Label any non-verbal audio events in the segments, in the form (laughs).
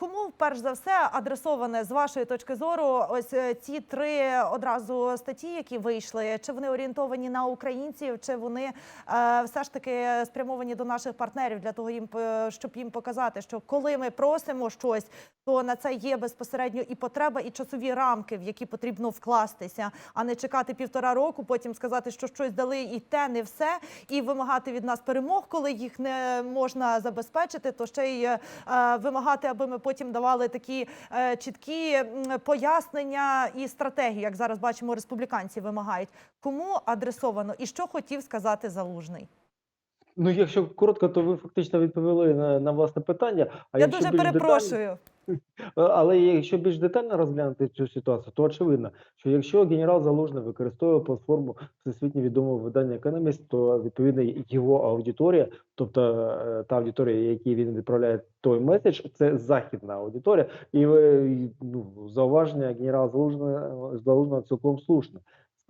кому перш за все адресоване з вашої точки зору ось е, ці три одразу статті, які вийшли? Чи вони орієнтовані на українців, чи вони е, все ж таки спрямовані до наших партнерів для того, їм е, щоб їм показати, що коли ми просимо щось, то на це є безпосередньо і потреба, і часові рамки, в які потрібно вкластися, а не чекати півтора року, потім сказати, що щось дали, і те не все, і вимагати від нас перемог, коли їх не можна забезпечити, то ще й вимагати, аби ми потім давали такі е, чіткі пояснення і стратегії, як зараз бачимо, республіканці вимагають. Кому адресовано і що хотів сказати залужний? Ну, якщо коротко, то ви фактично відповіли на, на власне питання. А Я дуже детально- перепрошую. Е, Але якщо більш детально розглянути цю ситуацію, то очевидно, що якщо генерал Залужний використовує платформу всесвітньо відомого видання Economist, то відповідно його аудиторія, тобто е, та аудиторія, якій він відправляє той меседж, це західна аудиторія, е, і, ну, зауваження генерала Залужного, Залужного цілком слушне.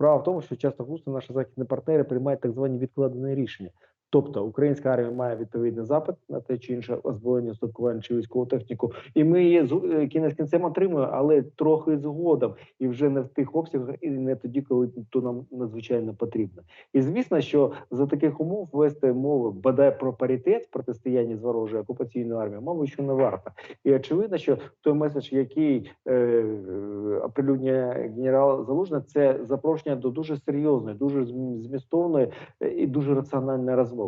Справа в тому, що часто густо наші західні партнери приймають так звані відкладені рішення. Тобто українська армія має відповідний запит на те чи інше озброєння, устаткування чи військову техніку, і ми її з- е, кінець кінцем отримуємо, але трохи згодом, і вже не в тих обсягах, і не тоді, коли то нам надзвичайно потрібно. І звісно, що за таких умов вести мови бодай про паритет в протистоянні з ворожою окупаційною армією, мабуть, що не варто. І очевидно, що той меседж, який е, оприлюднює генерал Залужний, це запрошення до дуже серйозної, дуже зм- змістовної е, і дуже раціональної розмови.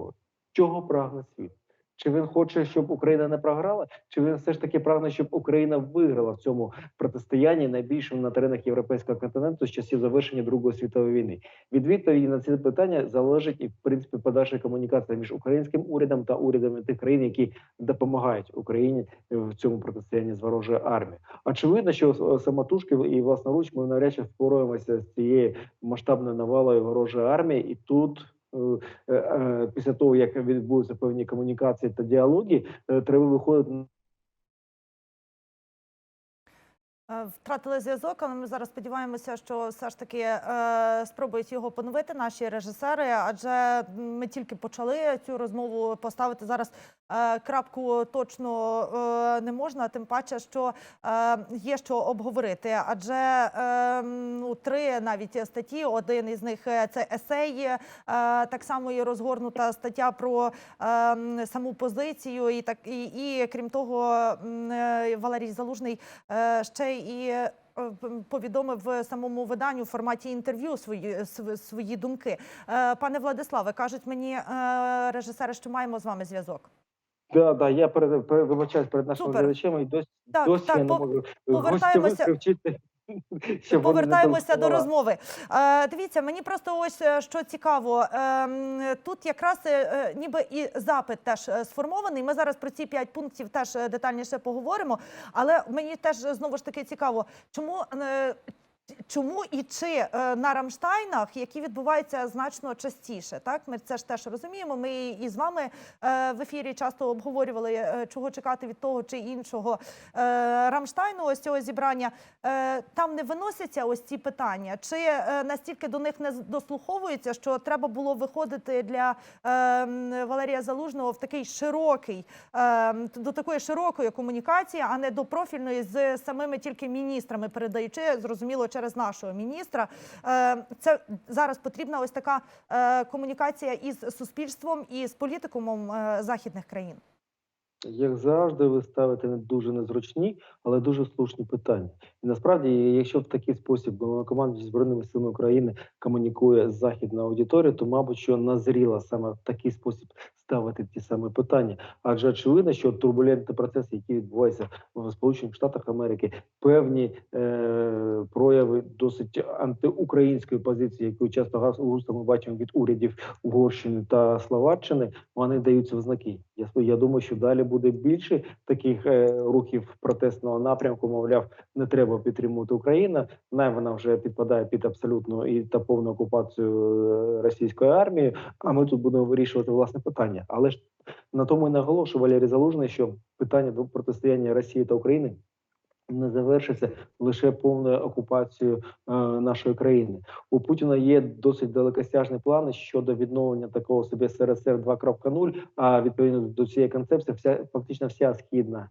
Чого прагне світ? Чи він хоче, щоб Україна не програла, чи він все ж таки прагне, щоб Україна виграла в цьому протистоянні найбільшому на теренах європейського континенту з часів завершення Другої світової війни? Від відповіді на ці питання залежить і в принципі подальша комунікація між українським урядом та урядами тих країн, які допомагають Україні в цьому протистоянні з ворожою армією. Очевидно, що самотужки і власноруч ми навряд чи впораємося з цією масштабною навалою ворожої армії, і тут. Е, е, е, Після того, як відбудуться певні комунікації та діалоги, треба виходити Втратили зв'язок, але ми зараз сподіваємося, що все ж таки е, спробують його поновити наші режисери, адже ми тільки почали цю розмову поставити зараз. Е, крапку точно е, не можна, тим паче, що е, є що обговорити. Адже е, ну, три навіть статті. Один із них е, це есей, е, так само і розгорнута стаття про е, саму позицію, і так і, і крім того, е, Валерій Залужний е, ще і е, повідомив в самому виданню в форматі інтерв'ю свої свої думки. Е, Пане Владиславе, кажуть мені е, режисери, що маємо з вами зв'язок. Да, да, я перед, перед вибачаюсь перед нашими глядачами і досі, Так, досі так, я не можу повертаємося- (laughs) Повертаємося до розмови. Е, дивіться, мені просто ось е, що цікаво. Ем, тут якраз е, ніби і запит теж сформований. Ми зараз про ці п'ять пунктів теж детальніше поговоримо. Але мені теж знову ж таки цікаво, чому. Чому і чи е, на Рамштайнах, які відбуваються значно частіше, так ми це ж теж розуміємо. Ми і- з вами е, в ефірі часто обговорювали, е, чого чекати від того чи іншого Рамштайну, ось цього зібрання. Там не виносяться ось ці питання, чи настільки до них не дослуховуються, що треба було виходити для Валерія Залужного в такий широкий до такої широкої комунікації, а не до профільної з самими тільки міністрами, передаючи зрозуміло через нашого міністра. Е, Це зараз потрібна ось така е, комунікація із суспільством і з політикумом е, західних країн. Як завжди, ви ставите дуже незручні, але дуже слушні питання. І насправді, якщо в такий спосіб команда збройними силами України комунікує з західною аудиторією, то мабуть, що назріла саме в такий спосіб ставити ті самі питання. Адже очевидно, що турбулентні процеси, які відбуваються в Сполучених Штатах Америки, певні е, прояви досить антиукраїнської позиції, яку часто густо ми бачимо від урядів Угорщини та Словаччини, вони даються в знаки. Я я думаю, що далі буде більше таких е, рухів протестного напрямку. Мовляв, не треба підтримувати Україну. Най вона вже підпадає під абсолютну і та повну окупацію е, російської армії. А ми тут будемо вирішувати власне питання. Але ж на тому і наголошую Валерій Залужний, що питання до протистояння Росії та України. Не завершиться лише повною окупацією е, нашої країни. У Путіна є досить далекосяжні плани щодо відновлення такого собі СРСР 2.0, А відповідно до цієї концепції, вся фактично вся східна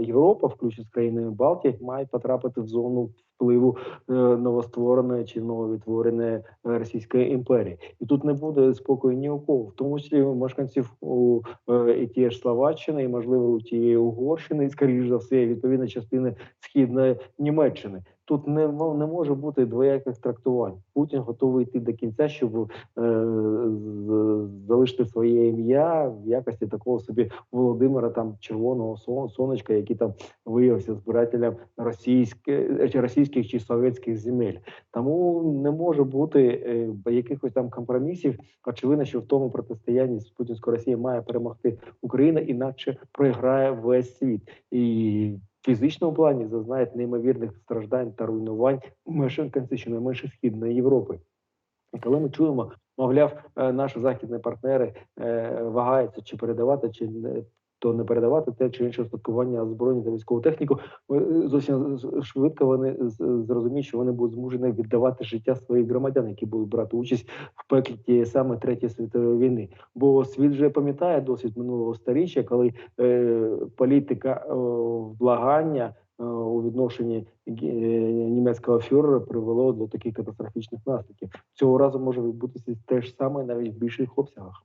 Європа, включно з країнами Балтії, мають потрапити в зону впливу е, новоствореної чи нововідтвореної е, Російської імперії, і тут не буде спокою ні у кого, в тому числі мешканців у е, і тієї ж Словаччини, і можливо у тієї Угорщини, і скоріш за все, відповідно частини східної Німеччини. Тут не, мо- не може бути двояких трактувань. Путін готовий йти до кінця, щоб е, залишити своє ім'я в якості такого собі Володимира там червоного сонечка, який там виявився збирателем російських чи російських чи совєтських земель. Тому не може бути е, якихось там компромісів. Очевидно, що в тому протистоянні з путінською Росією має перемогти Україна, інакше програє весь світ і. В фізичному плані зазнають неймовірних страждань та руйнувань мешканці щонайменше східної Європи. І коли ми чуємо, мовляв, е, наші західні партнери е, вагаються чи передавати, чи то не передавати те чи інше устаткування озброєння та військову техніку, е, зовсім швидко вони зрозуміють, що вони будуть змушені віддавати життя своїх громадян, які будуть брати участь в пеклі тієї саме третьої світової війни. Бо світ вже пам'ятає досвід минулого сторіччя, коли е, політика е, влагання е, у відношенні е, німецького фюрера привело до таких катастрофічних наслідків. Цього разу може відбутися те ж саме навіть в більших обсягах.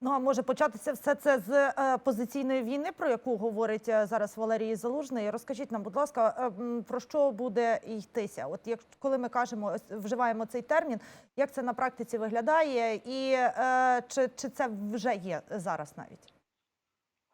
Ну а може початися все це з е, позиційної війни, про яку говорить е, зараз Валерій Залужний. Розкажіть нам, будь ласка, е, про що буде йтися? От як коли ми кажемо, вживаємо цей термін, як це на практиці виглядає, і чи, чи це вже є зараз навіть?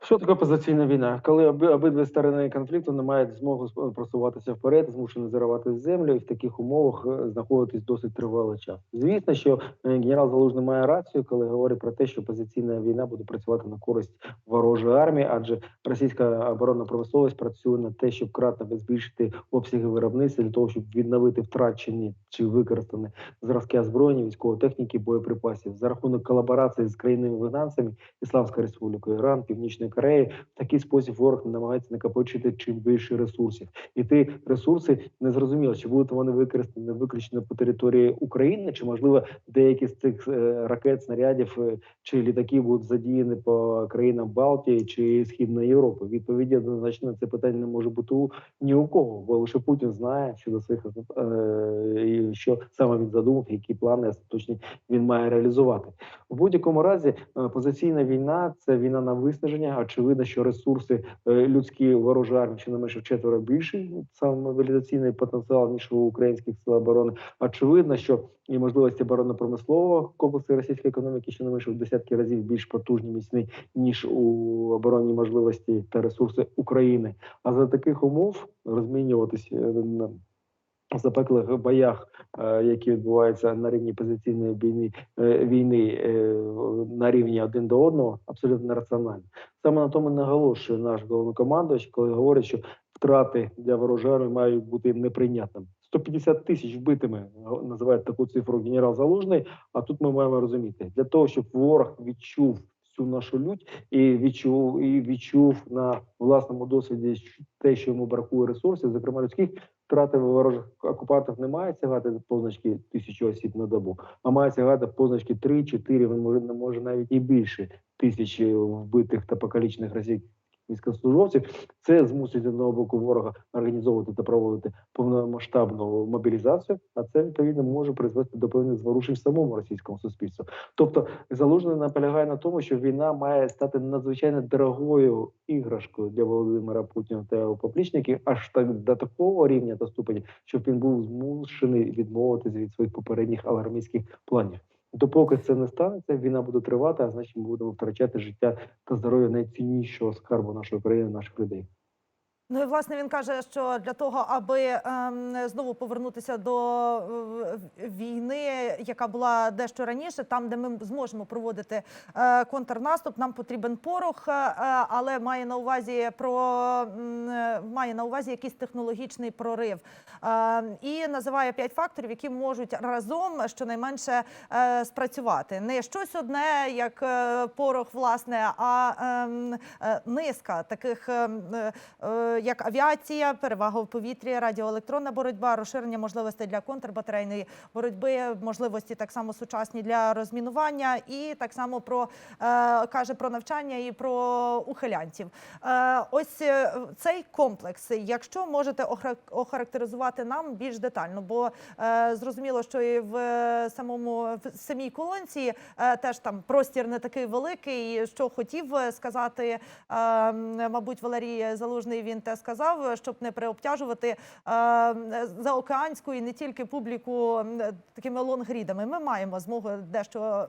Що таке позиційна війна? Коли оби, обидві сторони конфлікту не мають змогу просуватися вперед, змушені заривати землю і в таких умовах е, знаходитись досить тривалий час. Звісно, що е, генерал Залужний має рацію, коли говорить про те, що позиційна війна буде працювати на користь ворожої армії, адже російська оборонна промисловість працює на те, щоб кратно збільшити обсяги виробництва для того, щоб відновити втрачені чи використані зразки озброєння, військової техніки, боєприпасів за рахунок колаборації з країнами-вигнанцями Ісламською Республікою, Іран, Північної Кореї. В такий спосіб ворог намагається накопичити чим більше ресурсів, і ті ресурси не зрозуміло, чи будуть вони використані виключно по території України, чи можливо деякі з цих е, ракет, снарядів е, чи літаків будуть задіяні по країнам Балтії чи Східної Європи. Відповіді однозначно на це питання не може бути у ні у кого, бо лише Путін знає щодо своїх е, що саме він задумав, які плани остаточні він має реалізувати. В будь-якому разі позиційна війна це війна на виснаження. Очевидно, що ресурси е, людські ворожої армії ще не менше вчетверо більші. Саме мобілізаційний потенціал ніж у українських сил оборони. Очевидно, що і можливості оборонно-промислового комплексу російської економіки ще не менше в десятки разів більш потужні міцні ніж у оборонні можливості та ресурси України. А за таких умов розмінюватись е, на запеклих боях, які відбуваються на рівні позиційної війни е, війни е, на рівні один до одного, абсолютно нераціонально. Саме на тому наголошує наш головнокомандувач, коли говорить, що втрати для ворожої мають бути неприйнятними. 150 тисяч вбитими називають таку цифру генерал Залужний. А тут ми маємо розуміти для того, щоб ворог відчув всю нашу лють і відчув і відчув на власному досвіді те, що йому бракує ресурсів, зокрема людських. Втрати ворожих окупантів не має сягати позначки тисячі осіб на добу, а має сягати позначки 3-4, він може, може навіть і більше тисячі вбитих та покалічених російських військовослужбовців. Це змусить одного боку ворога організовувати та проводити повномасштабну мобілізацію, а це відповідно може призвести до певних зворушень в самому російському суспільству. Тобто залужний наполягає на тому, що війна має стати надзвичайно дорогою іграшкою для Володимира Путіна та його поплічників, аж так до такого рівня та ступені, щоб він був змушений відмовитися від своїх попередніх алармійських планів. Допоки це не станеться, війна буде тривати, а значить, ми будемо втрачати життя та здоров'я найціннішого скарбу нашої країни, наших людей. Ну і власне він каже, що для того, аби ем, знову повернутися до е, війни, яка була дещо раніше, там, де ми зможемо проводити е, контрнаступ, нам потрібен порох, е, але має на увазі про має на увазі якийсь технологічний прорив. І називає п'ять факторів, які можуть разом щонайменше спрацювати. Не щось одне, як порох, власне, а ем, низка таких ем, як авіація, перевага в повітрі, радіоелектронна боротьба, розширення можливостей для контрбатарейної боротьби, можливості так само сучасні для розмінування, і так само про е, каже про навчання і про ухилянців. Е, ось е, цей комплекс, якщо можете охарактеризувати нам більш детально, бо зрозуміло, що і в самому в самій колонці теж там простір не такий великий. Що хотів сказати, е, мабуть, Валерій Залужний він те сказав, щоб не переобтяжувати е, заокеанську і не тільки публіку м, такими лонгрідами. Ми маємо змогу дещо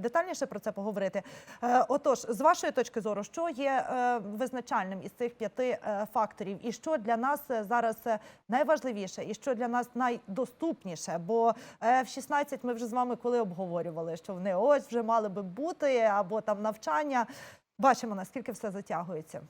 детальніше про це поговорити. Е, Отож, з вашої точки зору, що є е, визначальним із цих п'яти е, факторів, і що для нас е, зараз е, найважливіше, і що для нас найдоступніше? Бо е, в 16 ми вже з вами коли обговорювали, що вони ось вже мали би бути, або там навчання. Бачимо, наскільки все затягується.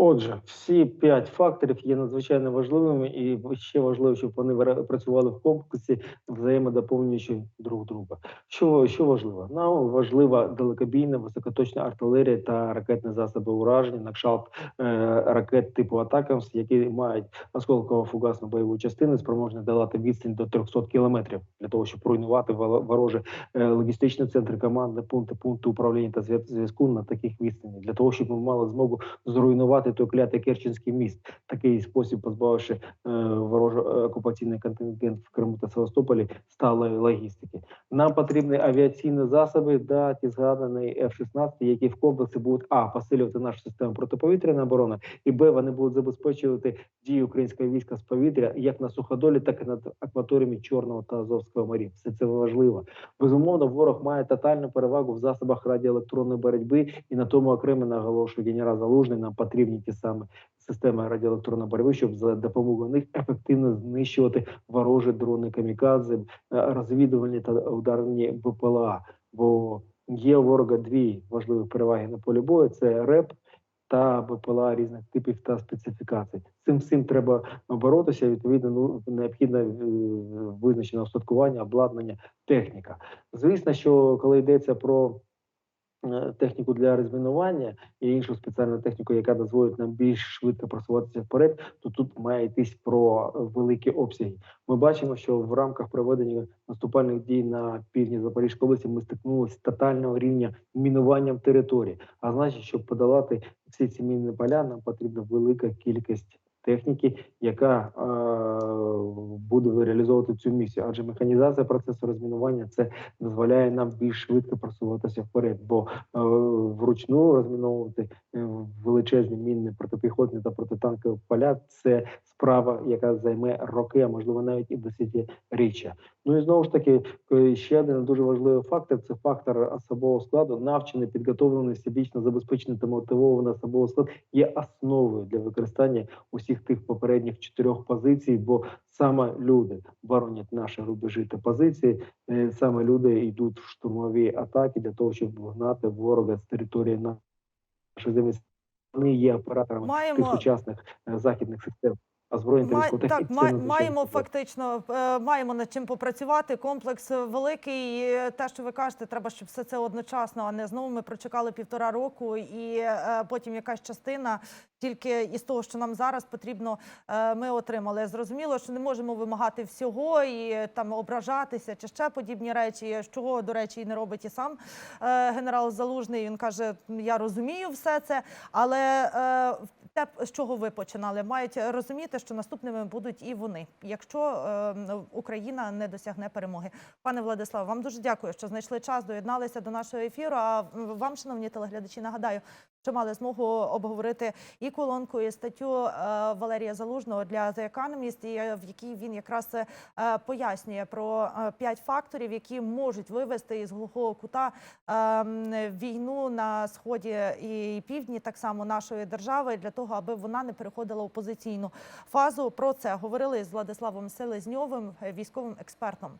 Отже, всі п'ять факторів є надзвичайно важливими, і ще важливо, щоб вони працювали в комплексі, взаємодоповнюючи друг друга. Що, що важливо? Нам важлива далекобійна високоточна артилерія та ракетні засоби ураження на кшталт е, ракет типу Атакамс, які мають осколково-фугасну бойову частину, спроможні долати відстань до 300 кілометрів для того, щоб руйнувати ворожі е, логістичні центри, командні пункти, пункти управління та зв'яз- зв'язку на таких відстанях, для того, щоб ми мали змогу зруйнувати той клятий Керченський міст, такий спосіб позбавивши е, ворожий окупаційний контингент в Криму та Севастополі сталої логістики. Нам потрібні авіаційні засоби, да, ті згадані F-16, які в комплексі будуть а посилювати нашу систему протиповітряної оборони, і б вони будуть забезпечувати дії українського війська з повітря як на суходолі, так і над акваторіями Чорного та Азовського морів. Все це важливо. Безумовно, ворог має тотальну перевагу в засобах радіоелектронної боротьби, і на тому окремо наголошує генерал Залужний. Нам потрібні ті самі системи радіоелектронної боротьби, щоб за допомогою них ефективно знищувати ворожі дрони камікадзе, е, розвідувальні та ударні БПЛА. Бо є у ворога дві важливі переваги на полі бою: це РЕП та БПЛА різних типів та специфікацій. Цим всім треба боротися. Відповідно, ну необхідне е, визначене устаткування, обладнання, техніка. Звісно, що коли йдеться про техніку для розмінування і іншу спеціальну техніку, яка дозволить нам більш швидко просуватися вперед, то тут має йтись про е, великі обсяги. Ми бачимо, що в рамках проведення наступальних дій на півдні Запорізької області ми стикнулися з тотального рівня мінуванням території. А значить, щоб подолати всі ці мінні поля, нам потрібна велика кількість техніки, яка е, буде реалізовувати цю місію. Адже механізація процесу розмінування це дозволяє нам більш швидко просуватися вперед, бо е, вручну розміновувати е, величезні мінні протипіхотні та протитанкові поля це справа, яка займе роки, а можливо навіть і десятиріччя. Ну і знову ж таки, ще один дуже важливий фактор це фактор особового складу. Навчений, підготовлений, всебічно забезпечений та мотивований особовий склад є основою для використання усіх тих попередніх чотирьох позицій, бо саме люди боронять наші рубежі та позиції. е, Саме люди йдуть в штурмові атаки для того, щоб вгнати ворога з території нашої землі. Вони є операторами тих Маємо сучасних е, західних систем та Май- так, май- маємо фактично е, маємо над чим попрацювати. Комплекс великий. І Те, що ви кажете, треба, щоб все це одночасно, а не знову ми прочекали півтора року, і потім якась частина тільки із того, що нам зараз потрібно, е, ми отримали. Зрозуміло, що не можемо вимагати всього і е, там ображатися чи ще подібні речі, чого до речі і не робить і сам е, генерал Залужний. Він каже: я розумію все це, але е, те, з чого ви починали, мають розуміти, що наступними будуть і вони, якщо е, Україна не досягне перемоги. Пане Владиславе, вам дуже дякую, що знайшли час, доєдналися до нашого ефіру. А вам, шановні телеглядачі, нагадаю, що мали змогу обговорити і колонку, і статтю е, Валерія Залужного для The Economist, е, в якій він якраз е, пояснює про п'ять факторів, які можуть вивести із глухого кута е, війну на сході і півдні, так само нашої держави, для того, аби вона не переходила у позиційну фазу. Про це говорили з Владиславом Селезньовим, військовим експертом.